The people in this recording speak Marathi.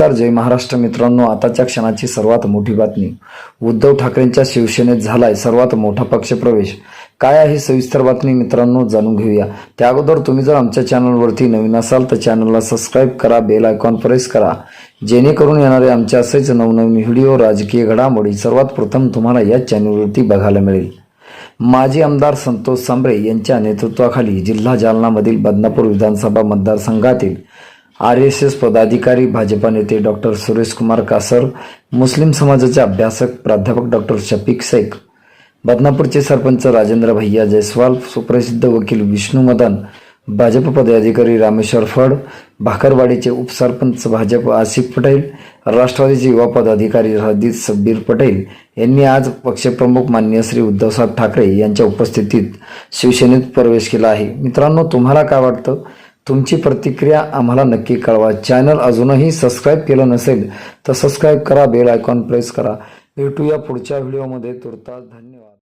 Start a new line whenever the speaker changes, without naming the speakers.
नमस्कार जय महाराष्ट्र मित्रांनो. आताच्या क्षणाची सर्वात मोठी बातमी. उद्धव ठाकरेंच्या शिवसेनेत झालाय सर्वात मोठा पक्षप्रवेश. काय आहे सविस्तर बातमी मित्रांनो जाणून घेऊया. त्या अगोदर तुम्ही जर आमच्या चॅनलवरती नवीन असाल तर चॅनलला सबस्क्राईब करा बेल आयकॉन प्रेस करा. जेणेकरून येणारे आमचे असेच नवनवीन व्हिडिओ राजकीय घडामोडी सर्वात प्रथम तुम्हाला या चॅनलवरती बघायला मिळेल. माजी आमदार संतोष सांबरे यांच्या नेतृत्वाखाली जिल्हा जालनामधील बदनापूर विधानसभा मतदारसंघातील आर एस एस पदाधिकारी भाजपा नेते डॉक्टर सुरेश कुमार कासर मुस्लिम समाजाचे अभ्यासक प्राध्यापक डॉक्टर शफीक शेख बदनापूरचे सरपंच राजेंद्र भैया जयस्वाल सुप्रसिद्ध वकील विष्णू मदन भाजप पदाधिकारी रामेश्वर फड भाकरवाडीचे उपसरपंच भाजप आसिफ पटेल राष्ट्रवादीचे युवा पदाधिकारी हरदीत सब्बीर पटेल यांनी आज पक्षप्रमुख मान्य श्री उद्धवसाहेब ठाकरे यांच्या उपस्थितीत शिवसेनेत प्रवेश केला आहे. मित्रांनो तुम्हाला काय वाटतं? तुमची प्रतिक्रिया आम्हाला नक्की कळवा. चॅनल अजूनही सबस्क्राईब केलं नसेल तर सबस्क्राईब करा बेल आयकॉन प्रेस करा. भेटूया पुढच्या व्हिडिओमध्ये तुर्तास धन्यवाद.